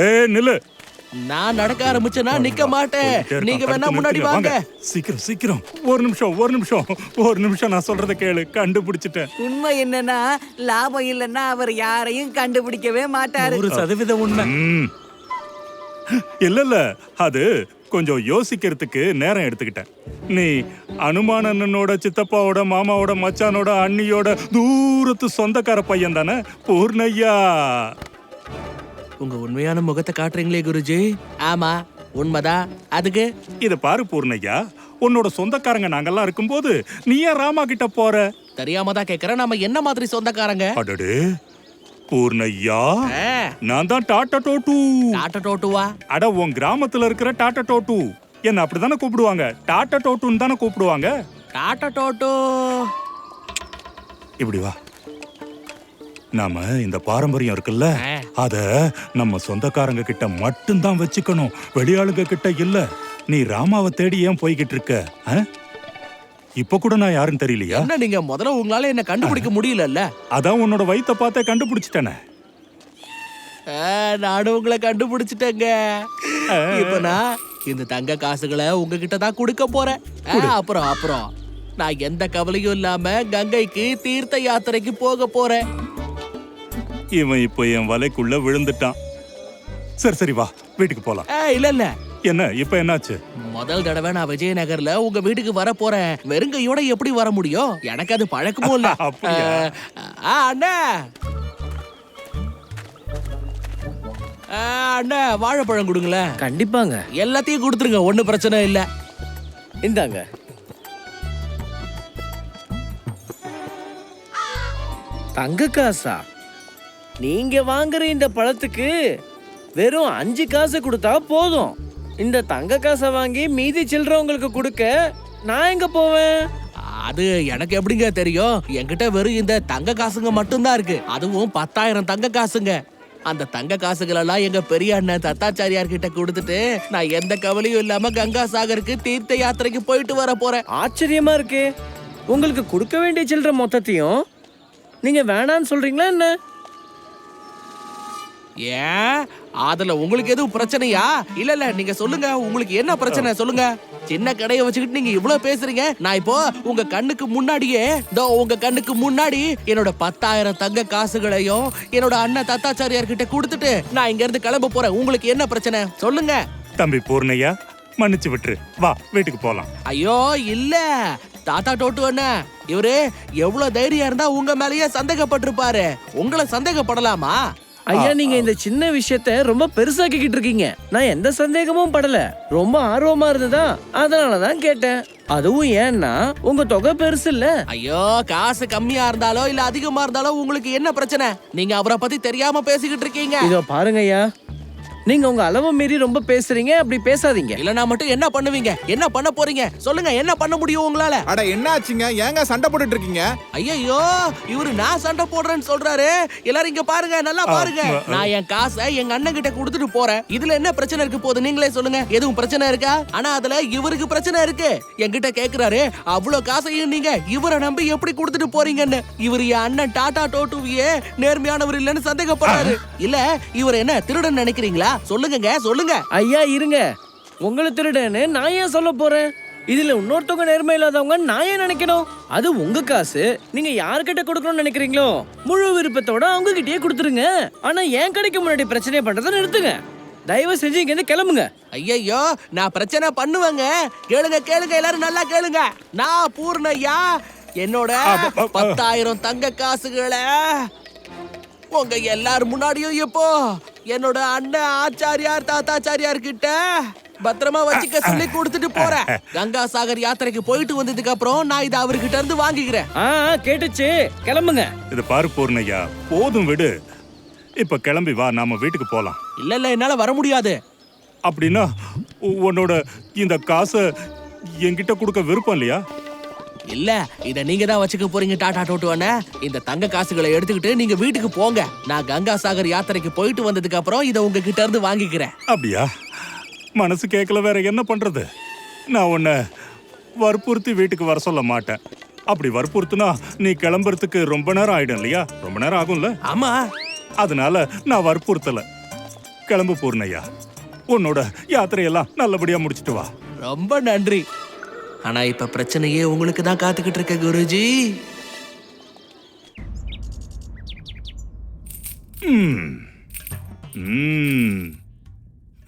ஏ நில்லு. நான் நடக்க ஆரம்பிச்சேன்னா நிக்க மாட்டேன். நீங்க வேணா முன்னாடி. வாங்க. சீக்கிரம் சீக்கிரம். ஒரு நிமிஷம் ஒரு நிமிஷம். ஒரு நிமிஷம் நான் சொல்றத கேளு. கண்டுபிடிச்சிட்டேன். உண்மை என்னன்னா லாபம் இல்லைன்னா அவர் யாரையும் கண்டுபிடிக்கவே மாட்டாரு. ஒரு சதவீதம் உண்மை. இல்ல இல்ல. அது கொஞ்சம் யோசிக்கிறதுக்கு நேரம் எடுத்துக்கிட்டேன். நீ அனுமான அண்ணனோட சித்தப்பாவோட மாமாவோட மச்சானோட அண்ணியோட தூரத்து சொந்தக்கார பையன் தானே? பூர்ணையா உங்க உண்மையான முகத்தை காட்டுறீங்களே குருஜி. ஆமா உண்மைதான் அதுக்கு? இத பாரு பூர்ணையா உன்னோட சொந்தக்காரங்க நாங்கெல்லாம் இருக்கும்போது நீ ஏன் ராமா கிட்ட போற? தெரியாம தான் கேக்குறேன். நாம என்ன மாதிரி சொந்தக்காரங்க? அடடே பூர்ணையா நான் தான் டாட்டா டோட்டு. டாட்டா டோட்டுவா? அட உன் கிராமத்துல இருக்கிற டாட்டா டோட்டு. என்ன அப்படிதானே கூப்பிடுவாங்க? டாட்டா டோட்டுன்னு தானே கூப்பிடுவாங்க? டாட்டா டோட்டு. இப்படி வா. நாம இந்த பாரம்பரியம் இருக்குல்ல. அத நம்ம சொந்தக்காரங்க கிட்ட மட்டும்தான் வச்சுக்கணும். வெளியாளுங்க கிட்ட இல்ல. நீ ராமாவை தேடி ஏன் போய்கிட்டு இருக்க? ஆ? இப்ப கூட நான் யாருன்னு தெரியலையா? என்ன நீங்க முதல்ல உங்களால என்ன கண்டுபிடிக்க முடியலல்ல? அதான் உன்னோட வயித்தை பார்த்தே கண்டுபிடிச்சிட்டேனே. நானும் உங்களை கண்டுபிடிச்சிட்டேங்க. இப்ப நான் இந்த தங்க காசுகளை உங்ககிட்ட தான் கொடுக்க போறேன். ஆ, அப்புறம் அப்புறம். நான் எந்த கவலையும் இல்லாம கங்கைக்கு தீர்த்த யாத்திரைக்கு போக போறேன். இவன் இப்போ என் வலைக்குள்ள விழுந்துட்டான். சரி சரி வா. வீட்டுக்கு போலாம். இல்ல இல்ல. என்ன இப்ப என்னாச்சு? முதல் தடவை நான் விஜயநகர்ல உங்க வீட்டுக்கு வர போறேன். வெறுங்கையோட எப்படி வர முடியும்? எனக்கு அது பழக்கமும் இல்ல. அண்ணா. அண்ணா வாழைப்பழம் கொடுங்களேன். கண்டிப்பாங்க. எல்லாத்தையும் கொடுத்துருங்க ஒன்றும் பிரச்சனை இல்ல. இந்தாங்க. தங்க காசா? நீங்க வாங்குற இந்த பழத்துக்கு வெறும் அஞ்சு காசு கொடுத்தா போதும். இந்த தங்க காசை வாங்கி மீதி சில்லறவங்களுக்கு கொடுக்க நான் எங்க போவேன்? அது எனக்கு எப்படிங்க தெரியும்? என்கிட்ட வெறும் இந்த தங்க காசுங்க மட்டும்தான் இருக்கு. அதுவும் பத்தாயிரம் தங்க காசுங்க. அந்த தங்க காசுகள் எல்லாம் எங்க பெரிய அண்ணன் தத்தாச்சாரியார் கிட்ட கொடுத்துட்டு நான் எந்த கவலையும் இல்லாம கங்கா சாகருக்கு தீர்த்த யாத்திரைக்கு போயிட்டு வர போறேன். ஆச்சரியமா இருக்கு. உங்களுக்கு கொடுக்க வேண்டிய சில்லற மொத்தத்தையும் நீங்க வேணான்னு சொல்றீங்களா என்ன? ஏன்? அதுல உங்களுக்கு எதுவும் பிரச்சனையா? இல்ல இல்ல நீங்க சொல்லுங்க. உங்களுக்கு என்ன பிரச்சனை? சொல்லுங்க. சின்ன கடையை வச்சுக்கிட்டு நீங்க இவ்வளவு பேசுறீங்க. நான் இப்போ உங்க கண்ணுக்கு முன்னாடியே இதோ உங்க கண்ணுக்கு முன்னாடி என்னோட பத்தாயிரம் தங்க காசுகளையும் என்னோட அண்ணன் தத்தாச்சாரியார் கிட்ட கொடுத்துட்டு நான் இங்க இருந்து கிளம்ப போறேன். உங்களுக்கு என்ன பிரச்சனை? சொல்லுங்க. தம்பி பூர்ணையா மன்னிச்சு விட்டுரு. வா வீட்டுக்கு போலாம். ஐயோ இல்ல. தாத்தா டோட்டு அண்ணா இவரு எவ்வளவு தைரியம் இருந்தா உங்க மேலயே சந்தேகப்பட்டிருப்பாரு. உங்களை சந்தேகப்படலாமா? ஐயா நீங்க இந்த சின்ன விஷயத்த ரொம்ப பெருசாக்கிக்கிட்டு இருக்கீங்க. நான் எந்த சந்தேகமும் படல. ரொம்ப ஆர்வமா இருந்ததா? அதனாலதான் கேட்டேன். அதுவும் ஏன்னா உங்க தொகை பெருசு இல்ல. ஐயோ காசு கம்மியா இருந்தாலோ இல்ல அதிகமா இருந்தாலோ உங்களுக்கு என்ன பிரச்சனை? நீங்க அவரை பத்தி தெரியாம பேசிக்கிட்டு இருக்கீங்க. இதோ பாருங்க ஐயா. நீங்க உங்க அளவு மீறி ரொம்ப பேசுறீங்க அப்படி பேசாதீங்க. இல்லனா மட்டும் என்ன பண்ணுவீங்க? என்ன பண்ண போறீங்க? சொல்லுங்க என்ன பண்ண முடியும் உங்களால? அட என்ன ஆச்சுங்க ஏங்க சண்டை போட்டுட்டு இருக்கீங்க? ஐயோ இவரு நான் சண்டை போடுறேன்னு சொல்றாரு. எல்லாரும் இங்க பாருங்க நல்லா பாருங்க. நான் என் காசை எங்க அண்ணன் கிட்ட கொடுத்துட்டு போறேன். இதுல என்ன பிரச்சனை இருக்கு போது நீங்களே சொல்லுங்க. எதுவும் பிரச்சனை இருக்கா? ஆனா அதுல இவருக்கு பிரச்சனை இருக்கு. என்கிட்ட கேக்குறாரு அவ்வளவு காசையும் நீங்க இவரை நம்பி எப்படி கொடுத்துட்டு போறீங்கன்னு? இவர் என் அண்ணன் டாடா டோட்டுவியே நேர்மையானவர் இல்லைன்னு சந்தேகப்படுறாரு. இல்ல இவர் என்ன திருடன் நினைக்கிறீங்களா? சொல்லுங்கங்க சொல்லுங்க. ஐயா இருங்க. உங்களை திருடன்னு நான் ஏன் சொல்ல போறேன்? இதுல இன்னொருத்தவங்க நேர்மை இல்லாதவங்க நான் ஏன் நினைக்கணும்? அது உங்க காசு. நீங்க யார்கிட்ட கொடுக்கணும்னு நினைக்கிறீங்களோ முழு விருப்பத்தோட அவங்க கிட்டயே கொடுத்துருங்க. ஆனா என் கடைக்கு முன்னாடி பிரச்சனை பண்றதை நிறுத்துங்க. தயவு செஞ்சு இங்க இருந்து கிளம்புங்க. ஐயையோ நான் பிரச்சனை பண்ணுவேங்க. கேளுங்க கேளுங்க எல்லாரும் நல்லா கேளுங்க. நான் பூர்ணையா என்னோட பத்தாயிரம் தங்க காசுகளை உங்க எல்லார் முன்னாடியும் இப்போ என்னோட அண்ணன் ஆச்சாரியார் தாத்தாச்சாரியார் கிட்ட பத்திரமா வச்சுக்க சொல்லி கொடுத்துட்டு போறேன். கங்கா சாகர் யாத்திரைக்கு போயிட்டு வந்ததுக்கு அப்புறம் நான் இதை அவர்கிட்ட இருந்து வாங்கிக்கிறேன். கேட்டுச்சு. கிளம்புங்க. இது பாரு பூர்ணையா போதும் விடு. இப்ப கிளம்பி வா நாம வீட்டுக்கு போலாம். இல்ல இல்ல என்னால வர முடியாது. அப்படின்னா உன்னோட இந்த காசை என்கிட்ட கொடுக்க விருப்பம் இல்லையா? இல்ல இத நீங்க தான் வச்சுக்க போறீங்க டாடா டோட்டுவானே இந்த தங்க காசுகளை எடுத்துக்கிட்டு நீங்க வீட்டுக்கு போங்க. நான் கங்கா சாகர் யாத்திரைக்கு போயிட்டு வந்ததுக்கு அப்புறம் இத உங்ககிட்ட இருந்து வாங்கிக்கிறேன். அப்படியா? மனசு கேட்கல வேற என்ன பண்றது? நான் உன்னை வற்புறுத்தி வீட்டுக்கு வர சொல்ல மாட்டேன். அப்படி வற்புறுத்துனா நீ கிளம்புறதுக்கு ரொம்ப நேரம் ஆயிடும் இல்லையா? ரொம்ப நேரம் ஆகும்ல? ஆமா. அதனால நான் வற்புறுத்தல. கிளம்பு பூர்ணையா. உன்னோட யாத்திரையெல்லாம் நல்லபடியா முடிச்சிட்டு வா. ரொம்ப நன்றி. ஆனா இப்ப பிரச்சனையே உங்களுக்கு தான் காத்துக்கிட்டு இருக்க குருஜி.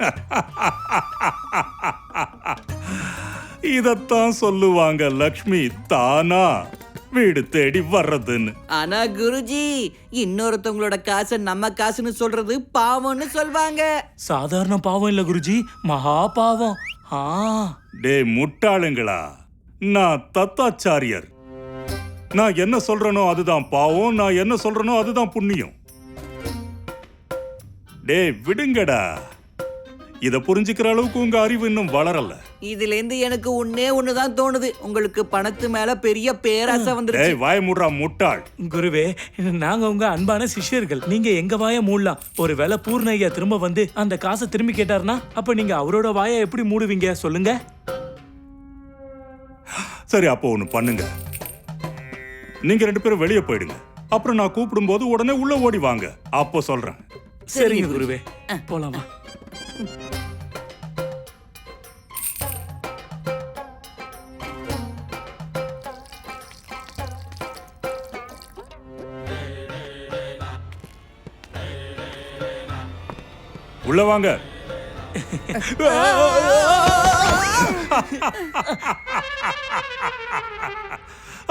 இதத்தான் சொல்லுவாங்க லக்ஷ்மி தானா? வீடு தேடி வர்றதுன்னு. ஆனா குருஜி இன்னொருத்தவங்களோட காசை நம்ம காசுன்னு சொல்றது பாவம்னு சொல்வாங்க. சாதாரண பாவம் இல்ல குருஜி மகா பாவம். டே முட்டாளுங்களா? நான் தத்தாச்சாரியர். நான் என்ன சொல்றனோ அதுதான் பாவம் நான் என்ன சொல்றனோ அதுதான் புண்ணியம். டே விடுங்கடா. இத புரிஞ்சுக்கிற அளவுக்கு உங்க அறிவு இன்னும் வளரல. இதுல இருந்து எனக்கு ஒன்னே ஒண்ணுதான் தோணுது. உங்களுக்கு பணத்து மேல பெரிய பேராசை வந்துருச்சு. டேய் வாய முடுறா முட்டாள். குருவே நாங்க உங்க அன்பான சிஷ்யர்கள். நீங்க எங்க வாய மூடலாம்? ஒருவேளை பூர்ணையா திரும்ப வந்து அந்த காசை திரும்பி கேட்டாருன்னா அப்ப நீங்க அவரோட வாயை எப்படி மூடுவீங்க? சொல்லுங்க. சரி அப்போ ஒண்ணு பண்ணுங்க. நீங்க ரெண்டு பேரும் வெளியே போயிடுங்க. அப்புறம் நான் கூப்பிடும்போது உடனே உள்ள ஓடி வாங்க. அப்போ சொல்றேன். சரிங்க குருவே. போலாமா? உள்ள வாங்க.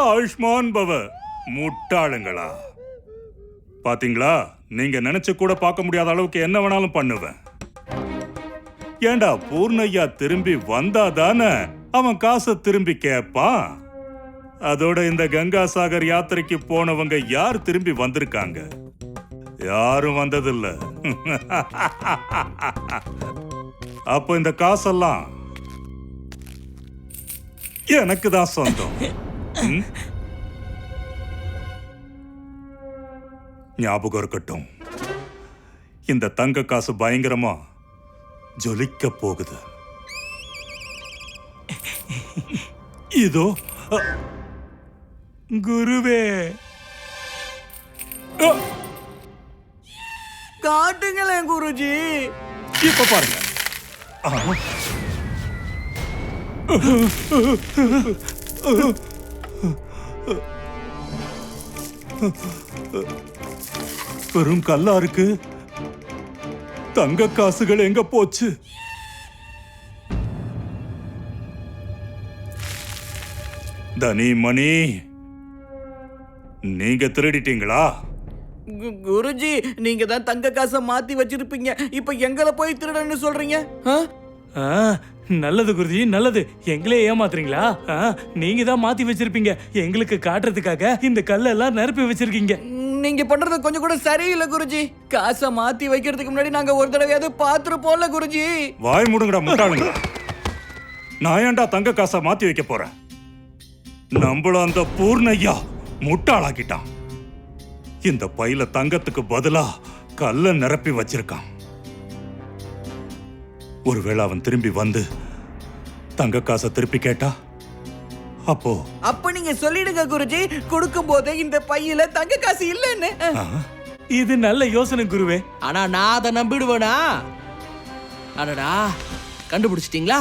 ஆயுஷ்மான் பவ முட்டாளுங்களா. பாத்தீங்களா? நீங்க நினைச்சு கூட பார்க்க முடியாத அளவுக்கு என்ன வேணாலும் பண்ணுவேன். ஏண்டா பூர்ணையா திரும்பி வந்தாதானே? அவன் காசை திரும்பி கேட்பான் அதோட இந்த கங்கா சாகர் யாத்திரைக்கு போனவங்க யார் திரும்பி வந்திருக்காங்க? யாரும் வந்ததில்ல. அப்போ இந்த காசெல்லாம் எனக்கு தான் சொந்தம் ஞாபகம் இருக்கட்டும். இந்த தங்க காசு பயங்கரமா ஜொலிக்க போகுது இதோ குருவே. காட்டுங்களேன் குருஜி. இப்ப பாருங்க. பெரும் கல்லா இருக்கு தங்க காசுகள் எங்க போச்சு? தனி மணி. நீங்க திருடிட்டீங்களா? கு- குருஜி நீங்க தான் தங்க காசை மாத்தி வச்சிருப்பீங்க. இப்ப எங்களை போய் திருடன்னு சொல்றீங்க? ஆ? ஆ, நல்லது குருஜி நல்லது. எங்களே ஏமாத்துறீங்களா? ஆ, நீங்க தான் மாத்தி வச்சிருப்பீங்க. எங்களுக்கு காட்டுறதுக்காக இந்த கல்லெல்லாம் நிரப்பி வச்சிருக்கீங்க. நீங்க பண்றது கொஞ்சம் கூட சரியில்லை குருஜி. காசை மாத்தி வைக்கிறதுக்கு முன்னாடி நாங்க ஒரு தடவையாவது பாத்துருப்போம்ல குருஜி. வாய் முடுங்கடா முட்டாளுங்க. நான் ஏன்டா தங்க காசை மாத்தி வைக்க போறேன்? நம்மள அந்த பூர்ணையா முட்டாளாக்கிட்டான். இந்த பையில தங்கத்துக்கு பதிலா கல்ல நிரப்பி வச்சிருக்கான். ஒருவேளை அவன் திரும்பி வந்து தங்க காசை திருப்பி கேட்டா? அப்போ? அப்ப நீங்க சொல்லிடுங்க குருஜி. கொடுக்கும் போதே இந்த பையில தங்க காசு இல்லைன்னு. இது நல்ல யோசனை குருவே. ஆனா நான் அதை நம்பிடுவேனா? அடடா. கண்டுபிடிச்சிட்டீங்களா?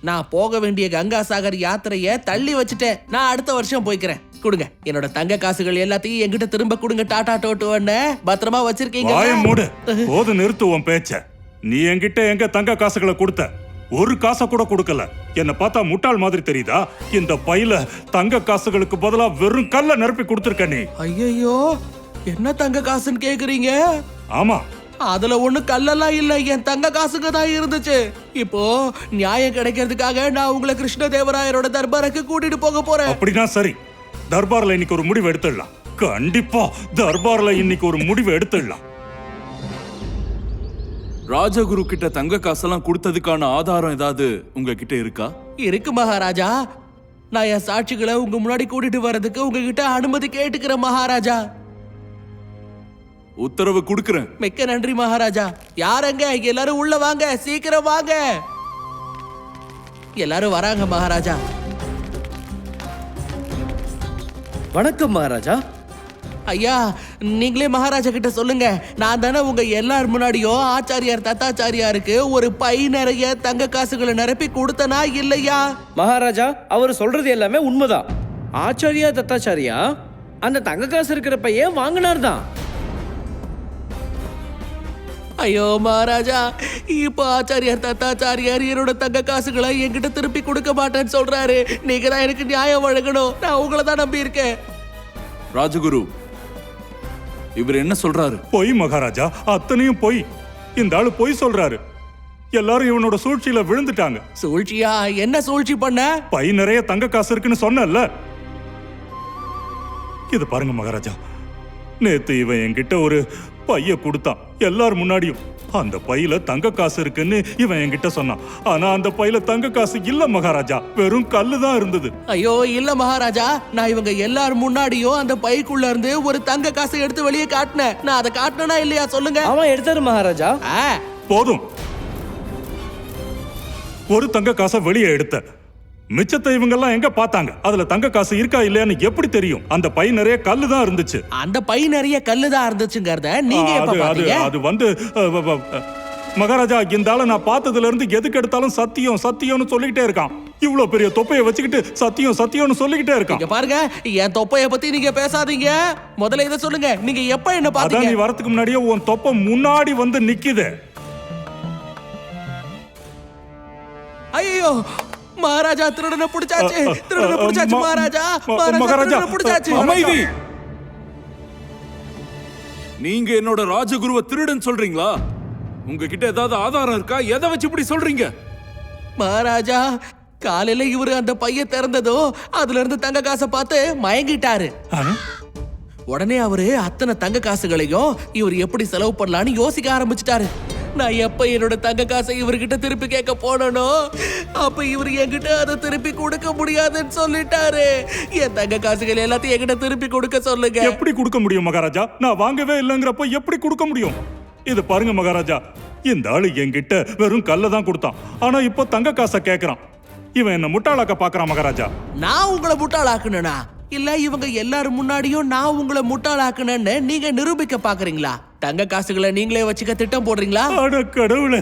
நான் போக வேண்டிய கங்கா சாகர் யாத்திரைய தள்ளி வச்சுட்டேன். நான் அடுத்த வருஷம் போய்க்கிறேன். கொடுங்க. என்னோட தங்க காசுகள் எல்லாத்தையும் என்கிட்ட திரும்ப கொடுங்க டாடா டோட்டு பத்திரமா வச்சிருக்கீங்க மூடு. போது நிறுத்து உன் பேச்ச. நீ என்கிட்ட எங்க தங்க காசுகளை கொடுத்த? ஒரு காசை கூட கொடுக்கல. என்ன பார்த்தா முட்டாள் மாதிரி தெரியுதா? இந்த பையில தங்க காசுகளுக்கு பதிலா வெறும் கல்ல நிரப்பி கொடுத்துருக்க நீ. ஐயோ என்ன தங்க காசுன்னு கேக்குறீங்க? ஆமா. அதுல ஒண்ணு கல்லெல்லாம் இல்ல என் தங்க காசுங்க தான் இருந்துச்சு. இப்போ நியாயம் கிடைக்கிறதுக்காக நான் உங்களை கிருஷ்ணதேவராயரோட தர்பாருக்கு கூட்டிட்டு போக போறேன். அப்படின்னா சரி. தர்பார்ல இன்னைக்கு ஒரு முடிவு எடுத்துடலாம். கண்டிப்பா தர்பார்ல இன்னைக்கு ஒரு முடிவு எடுத்துடலாம். ராஜகுரு கிட்ட தங்க காசெல்லாம் கொடுத்ததுக்கான ஆதாரம் ஏதாவது உங்ககிட்ட இருக்கா? இருக்கு மகாராஜா. நான் என் சாட்சிகளை உங்க முன்னாடி கூட்டிட்டு வர்றதுக்கு உங்ககிட்ட அனுமதி கேட்டுக்கிறேன் மகாராஜா. உத்தரவு கொடுக்கறேன். மிக்க நன்றி மகாராஜா. யாரங்க எல்லாரும் உள்ள வாங்க. சீக்கிரம் வாங்க. எல்லாரும் வராங்க மகாராஜா. வணக்கம் மகாராஜா. ஐயா நீங்களே மகாராஜா கிட்ட சொல்லுங்க. நான் தானே உங்க எல்லார் முன்னாடியும் ஆச்சாரியார் தத்தாச்சாரியாருக்கு ஒரு பை நிறைய தங்க காசுகளை நிரப்பி கொடுத்தனா இல்லையா? மகாராஜா அவர் சொல்றது எல்லாமே உண்மைதான். ஆச்சாரியா தத்தாச்சாரியா? அந்த தங்க காசு இருக்கிற பையன் வாங்கினார் தான் ஐயோ மகாராஜா இப்போ ஆச்சாரியார் தத்தாச்சாரியார் என்னோட தங்க காசுகளை என்கிட்ட திருப்பி கொடுக்க மாட்டேன்னு சொல்றாரு. நீங்க தான் எனக்கு நியாயம் வழங்கணும். நான் உங்களை தான் நம்பி இருக்கேன் ராஜகுரு இவர் என்ன சொல்றாரு? பொய் மகாராஜா அத்தனையும் பொய். இந்த ஆளு பொய் சொல்றாரு. எல்லாரும் இவனோட சூழ்ச்சியில விழுந்துட்டாங்க. சூழ்ச்சியா? என்ன சூழ்ச்சி பண்ண? பை நிறைய தங்க காசு இருக்குன்னு சொன்னேன்ல இது பாருங்க மகாராஜா நேத்து இவன் என்கிட்ட ஒரு பைய கொடுத்தான். எல்லார் முன்னாடியும். அந்த பையில தங்க காசு இருக்குன்னு இவன் என்கிட்ட சொன்னான். ஆனா அந்த பையில தங்க காசு இல்ல மகாராஜா. வெறும் கல்லு தான் இருந்தது. ஐயோ இல்ல மகாராஜா. நான் இவங்க எல்லார் முன்னாடியும் அந்த பைக்குள்ள இருந்து ஒரு தங்க காசை எடுத்து வெளியே காட்டினேன். நான் அதை காட்டினா இல்லையா? சொல்லுங்க. அவன் எடுத்தாரு மகாராஜா. ஆ, போதும். ஒரு தங்க காசை வெளியே எடுத்த மிச்சத்தை இவங்கெல்லாம் எங்க பார்த்தாங்க? அதுல தங்க காசு இருக்கா இல்லையான்னு எப்படி தெரியும்? அந்த பை நிறைய கல்லு தான் இருந்துச்சு. அந்த பை நிறைய கல்லுதான் இருந்துச்சுங்கிறத நீங்க எப்ப அது அது பாத்தீங்க அது வந்து அஹ், வ- வ- அஹ், மகாராஜா இந்த ஆளை நான் பார்த்ததுல இருந்து எதுக்கு எடுத்தாலும் சத்தியம் சத்தியம்னு சொல்லிக்கிட்டே இருக்கான். இவ்வளவு பெரிய தொப்பையை வச்சுக்கிட்டு சத்தியம் சத்தியம்னு சொல்லிக்கிட்டே இருக்கான். இங்க பாருங்க என் தொப்பைய பத்தி நீங்க பேசாதீங்க. முதல்ல இதை சொல்லுங்க நீங்க எப்ப என்ன அதான் பாத்தீங்க நீ வரதுக்கு முன்னாடியே உன் தொப்பை முன்னாடி வந்து நிக்குது. ஐயோ மகாராஜா திருடனை பிடிச்சாச்சு. திருடனை பிடிச்சாச்சு மகாராஜா. மகாராஜா பிடிச்சாச்சு. அமைதி. நீங்க என்னோட ராஜகுருவை திருடன் சொல்றீங்களா? உங்ககிட்ட ஏதாவது ஆதாரம் இருக்கா? எதை வச்சு இப்படி சொல்றீங்க? மகாராஜா காலையில இவரு அந்த பைய திறந்ததோ அதுல இருந்து தங்க காசை பார்த்து மயங்கிட்டாரு? உடனே அவரு அத்தனை தங்க காசுகளையும் இவர் எப்படி செலவு பண்ணலாம்னு யோசிக்க ஆரம்பிச்சிட்டாரு. நான் எப்ப என்னோட தங்க காசை இவர்கிட்ட திருப்பி கேட்க போனனோ அப்ப இவர் என்கிட்ட அதை திருப்பி கொடுக்க முடியாதுன்னு சொல்லிட்டாரு. என் தங்க காசுகள் எல்லாத்தையும் என்கிட்ட திருப்பி கொடுக்க சொல்லுங்க. எப்படி கொடுக்க முடியும் மகாராஜா? நான் வாங்கவே இல்லைங்கிறப்ப எப்படி கொடுக்க முடியும்? இது பாருங்க மகாராஜா இந்த ஆளு என்கிட்ட வெறும் கல்ல தான் கொடுத்தான். ஆனா இப்போ தங்க காசை கேக்குறான். இவன் என்ன முட்டாளாக்க பாக்குறான் மகாராஜா. நான் உங்களை முட்டாளாக்குனா இல்ல இவங்க எல்லாரும் முன்னாடியும் நான் உங்களை முட்டாளாக்குனேன்னு நீங்க நிரூபிக்க பாக்குறீங்களா? தங்க காசுகளை நீங்களே வச்சுக்க திட்டம் போடுறீங்களா? அட கடவுளே.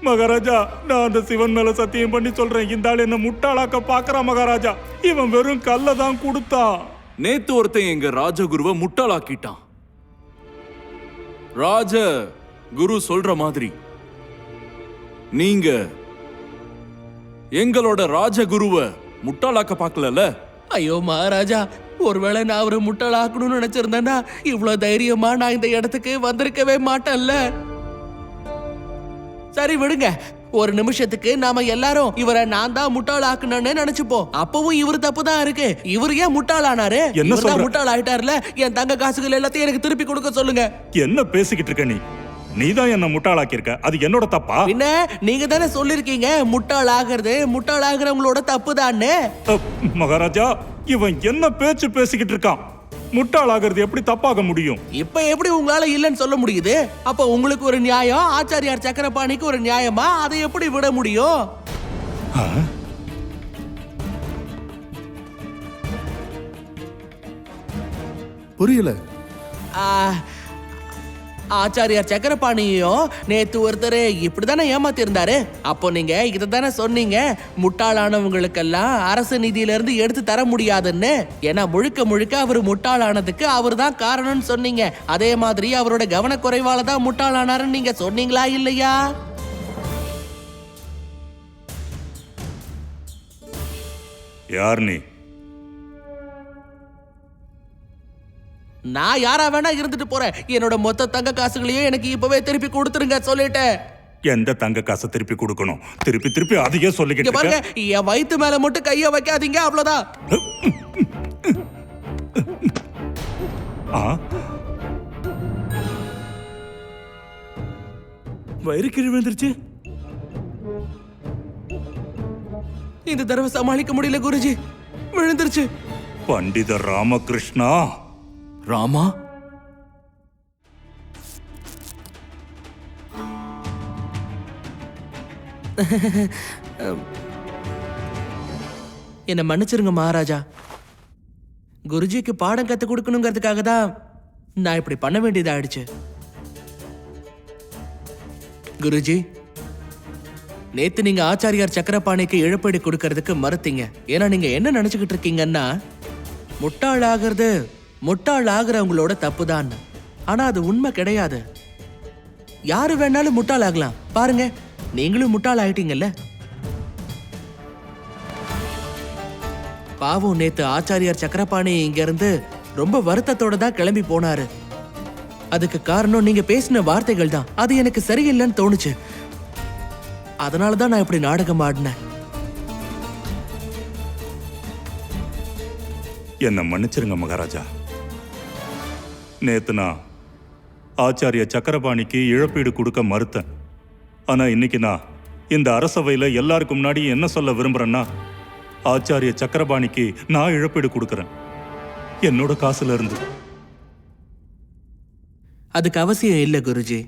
மகாராஜா நான் அந்த சிவன் மேல சத்தியம் பண்ணி சொல்றேன். இந்த ஆள் என்ன முட்டாளாக்க பாக்குறான் மகாராஜா. இவன் வெறும் கல்ல தான் கொடுத்தான் நேத்து ஒருத்தன் எங்க ராஜகுருவை முட்டாளாக்கிட்டான். ராஜ குரு சொல்ற மாதிரி நீங்க எங்களோட ராஜகுருவை முட்டாளாக்க பார்க்கலல ஐயோ மகாராஜா ஒருவேளை நான் அவரை முட்டாளாக்கணும்னு நினைச்சிருந்தேன்னா இவ்வளவு தைரியமா நான் இந்த இடத்துக்கு வந்திருக்கவே மாட்டேன்ல. சரி விடுங்க. ஒரு நிமிஷத்துக்கு நாம எல்லாரும் இவரை நான் தான் முட்டாளாக்குனேன்னு நினைச்சுப்போம். அப்பவும் இவர் தப்பு தான் இருக்கு. இவர் ஏன் முட்டாளானாரு? என்ன? முட்டாள் ஆயிட்டார்ல என் தங்க காசுகள் எல்லாத்தையும் எனக்கு திருப்பி கொடுக்க சொல்லுங்க. என்ன பேசிக்கிட்டு இருக்க நீ? நீதான் என்ன முட்டாளாக்கி இருக்க அது என்னோட தப்பா? பின்ன நீங்க தானே சொல்லிருக்கீங்க முட்டாள் ஆகிறது முட்டாள் ஆகுறவங்களோட தப்பு தான்னு மகாராஜா இவன் என்ன பேச்சு பேசிக்கிட்டு இருக்கான்? முட்டாளாகிறது எப்படி தப்பாக முடியும்? இப்ப எப்படி உங்களால இல்லைன்னு சொல்ல முடியுது? அப்ப உங்களுக்கு ஒரு நியாயம் ஆச்சாரியார் சக்கரபாணிக்கு ஒரு நியாயமா? அதை எப்படி விட முடியும்? புரியல. ஆ, ஆச்சாரியார் சக்கரபாணியும் நேத்து ஒருத்தர் இப்படிதானே ஏமாத்திருந்தாரு. அப்போ நீங்க இதை தானே சொன்னீங்க? முட்டாளானவங்களுக்கெல்லாம் அரசு நிதியிலிருந்து எடுத்து தர முடியாதுன்னு. ஏன்னா முழுக்க முழுக்க அவர் முட்டாளானதுக்கு அவர் தான் காரணம்னு சொன்னீங்க. அதே மாதிரி அவரோட கவனக்குறைவால தான் முட்டாளானாருன்னு நீங்க சொன்னீங்களா இல்லையா? யார் நீ? நான் யாரா வேணா இருந்துட்டு போறேன். என்னோட மொத்த தங்க காசுகளையும் எனக்கு இப்பவே திருப்பி கொடுத்துருங்க சொல்லிட்டேன். எந்த தங்க காசை திருப்பி கொடுக்கணும்? திருப்பி திருப்பி அதையே சொல்லிக்கிட்டு பாருங்க. என் வயித்து மேல மட்டும் கைய வைக்காதீங்க அவ்வளவுதான். வயிறு கீழ் விழுந்துருச்சு. இந்த தடவை சமாளிக்க முடியல குருஜி. விழுந்துருச்சு. பண்டித ராமகிருஷ்ணா. ராமா? என்ன மன்னிச்சிருங்க மகாராஜா. குருஜிக்கு பாடம் கத்து கொடுக்கணுங்கிறதுக்காக தான் நான் இப்படி பண்ண வேண்டியதாயிடுச்சு. குருஜி நேத்து நீங்க ஆச்சாரியார் சக்கரபாணிக்கு இழப்பீடு கொடுக்கறதுக்கு மறுத்தீங்க. ஏன்னா நீங்க என்ன நினைச்சுக்கிட்டு இருக்கீங்கன்னா முட்டாள் ஆகிறது முட்டாள் ஆகிறவங்களோட தப்பு தான் ஆனா அது உண்மை கிடையாது. யாரு வேணாலும் முட்டாள் ஆகலாம் பாருங்க நீங்களும் முட்டாள் ஆயிட்டீங்கல்ல பாவம் நேத்து ஆச்சாரியார் சக்கரபாணி இங்க இருந்து ரொம்ப வருத்தத்தோட தான் கிளம்பி போனாரு. அதுக்கு காரணம் நீங்க பேசின வார்த்தைகள் தான். அது எனக்கு சரியில்லைன்னு தோணுச்சு. அதனால தான் நான் இப்படி நாடகம் ஆடினேன். என்னை மன்னிச்சிருங்க மகாராஜா. நேத்து நான் ஆச்சாரிய சக்கரபாணிக்கு இழப்பீடு கொடுக்க மறுத்தேன். ஆனால் இன்னைக்கு நான் இந்த அரசவையில் எல்லாருக்கும் முன்னாடி என்ன சொல்ல விரும்புகிறேன்னா ஆச்சாரிய சக்கரபாணிக்கு நான் இழப்பீடு கொடுக்குறேன். என்னோட காசுல இருந்து. அதுக்கு அவசியம் இல்லை குருஜி.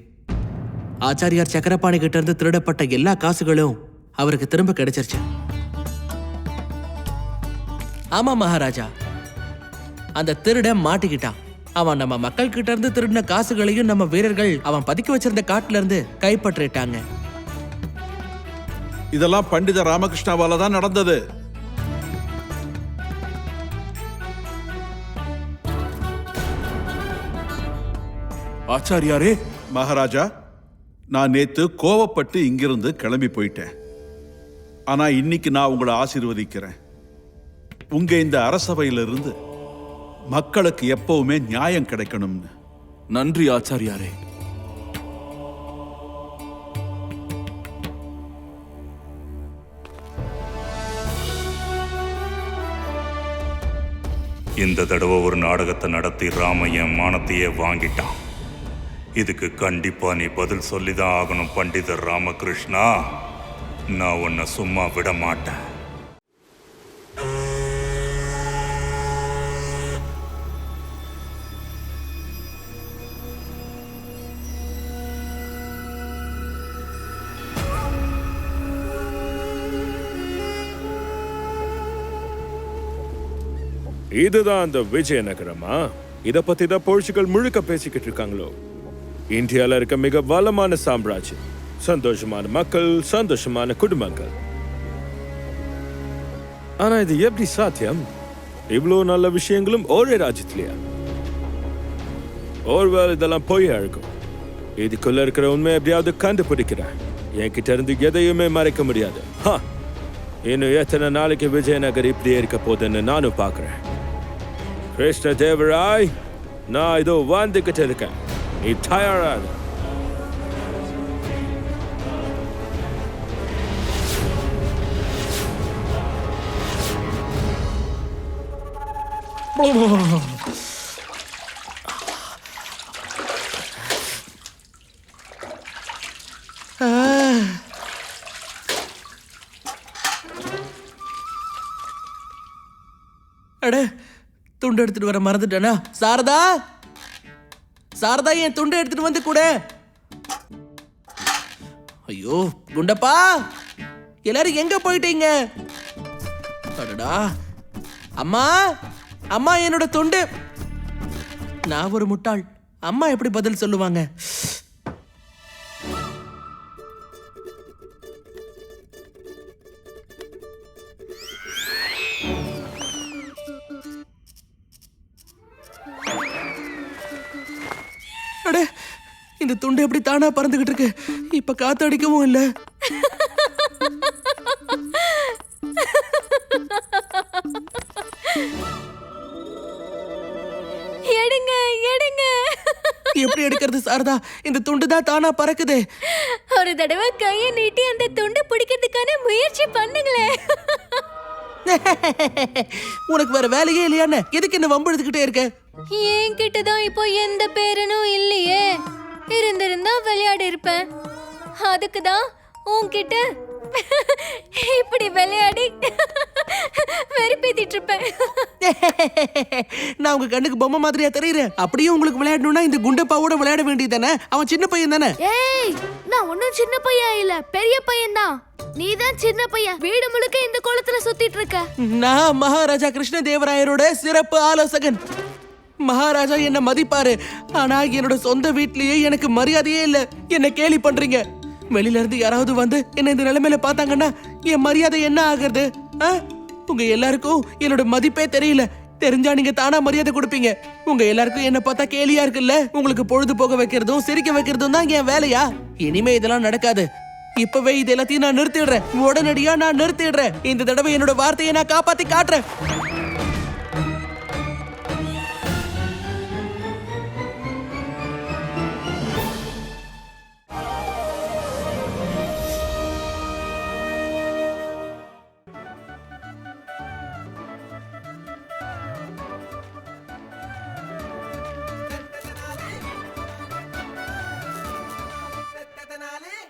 ஆச்சாரியார் சக்கரபாணி கிட்ட இருந்து திருடப்பட்ட எல்லா காசுகளும் அவருக்கு திரும்ப கிடைச்சிருச்சு. ஆமா மகாராஜா. அந்த திருட மாட்டிக்கிட்டான். அவன் நம்ம மக்கள் கிட்ட இருந்து திருடின காசுகளையும் நம்ம வீரர்கள் அவன் பதுக்கி வச்சிருந்த காட்டுல இருந்து கைப்பற்றிட்டாங்க. இதெல்லாம் பண்டித ராமகிருஷ்ணாவால தான் நடந்தது. ஆச்சாரியாரே. மகாராஜா நான் நேத்து கோவப்பட்டு இங்கிருந்து கிளம்பி போயிட்டேன். ஆனா இன்னைக்கு நான் உங்களை ஆசீர்வதிக்கிறேன். உங்க இந்த அரசவையிலிருந்து மக்களுக்கு எப்பவுமே நியாயம் கிடைக்கணும்னு. நன்றி ஆச்சாரியாரே. இந்த தடவை ஒரு நாடகத்தை நடத்தி ராமையன் மானத்தையே வாங்கிட்டான். இதுக்கு கண்டிப்பா நீ பதில் சொல்லிதான் ஆகணும் பண்டிதர் ராமகிருஷ்ணா. நான் உன்னை சும்மா விட மாட்டேன். இதுதான் அந்த விஜயநகரமா இத பத்தி தான் போர்ச்சுகல் முழுக்க பேசிக்கிட்டு இருக்காங்களோ? இந்தியால இருக்க மிக வளமான சாம்ராஜ்யம் சந்தோஷமான மக்கள் சந்தோஷமான குடும்பங்கள். ஆனா இது எப்படி சாத்தியம்? இவ்வளோ நல்ல விஷயங்களும் ஒரே ராஜ்யத்திலயா? ஒருவேளை இதெல்லாம் பொய்யா இருக்கும் இதுக்குள்ள இருக்கிற உண்மை எப்படியாவது கண்டுபிடிக்கிறேன். என்கிட்ட இருந்து எதையுமே மறைக்க முடியாது. இன்னும் எத்தனை நாளைக்கு விஜயநகர் இப்படியே இருக்க போகுதுன்னு நானும் பார்க்குறேன். கிருஷ்ண தேவராய் நான் இதோ வந்துகிட்டு இருக்கேன் நீ தயாராக அட துண்டு எடுத்துட்டு வர மறந்துட்டேனா? சாரதா? சாரதா என் துண்டை எடுத்துட்டு வந்து கூட. ஐயோ குண்டப்பா. எல்லாரும் எங்க போயிட்டீங்க? அடடா. அம்மா அம்மா என்னோட துண்டு. நான் ஒரு முட்டாள். அம்மா எப்படி பதில் சொல்லுவாங்க? இந்த துண்டு எப்படி தானா பறந்துகிட்டு இருக்கு? இப்ப காத்து அடிக்கவும் இல்ல. எடுங்க எடுங்க. எப்படி எடுக்கிறது சாரதா? இந்த துண்டு தான் தானா பறக்குது. ஒரு தடவை கையை நீட்டி அந்த துண்டை பிடிக்கிறதுக்கான முயற்சி பண்ணுங்களே. உனக்கு வேற வேலையே இல்லையான்னு எதுக்கு என்ன வம்பு எடுத்துக்கிட்டே இருக்க? என்கிட்ட தான் இப்போ எந்த பேரனும் இல்லையே. இருப்பேன். அதுக்கு தான் உன்கிட்ட இப்படி விளையாடி வெறுப்பேத்திட்டு இருப்பேன். நான் உங்க கண்ணுக்கு பொம்மை மாதிரியா தெரியுறேன். அப்படியே உங்களுக்கு விளையாடணும்னா இந்த குண்டப்பாவோட விளையாட வேண்டியது தானே? அவன் சின்ன பையன் தானே? ஏய் நான் ஒன்னும் சின்ன பையன் இல்ல. பெரிய பையன் தான். நீ தான் சின்ன பையன். வீடு முழுக்க இந்த குளத்துல சுத்திட்டு இருக்க. நான் மகாராஜா கிருஷ்ணதேவராயரோட சிறப்பு ஆலோசகன். மகாராஜா என்ன மதிப்பாரு. ஆனா என்னோட சொந்த வீட்லயே எனக்கு மரியாதையே இல்ல. என்ன கேலி பண்றீங்க. வெளியில இருந்து யாராவது வந்து என்ன இந்த நிலைமையில பார்த்தாங்கன்னா என் மரியாதை என்ன ஆகுறது? ஆ? உங்க எல்லாருக்கும் என்னோட மதிப்பே தெரியல. தெரிஞ்சா நீங்க தானா மரியாதை கொடுப்பீங்க. உங்க எல்லாருக்கும் என்ன பார்த்தா கேலியா இருக்குல்ல? உங்களுக்கு பொழுது போக வைக்கிறதும் சிரிக்க வைக்கிறதும் தான் என் வேலையா? இனிமே இதெல்லாம் நடக்காது. இப்பவே இது எல்லாத்தையும் நான் நிறுத்திடுறேன். உடனடியா நான் நிறுத்திடுறேன். இந்த தடவை என்னோட வார்த்தையை நான் காப்பாத்தி காட்டுறேன்.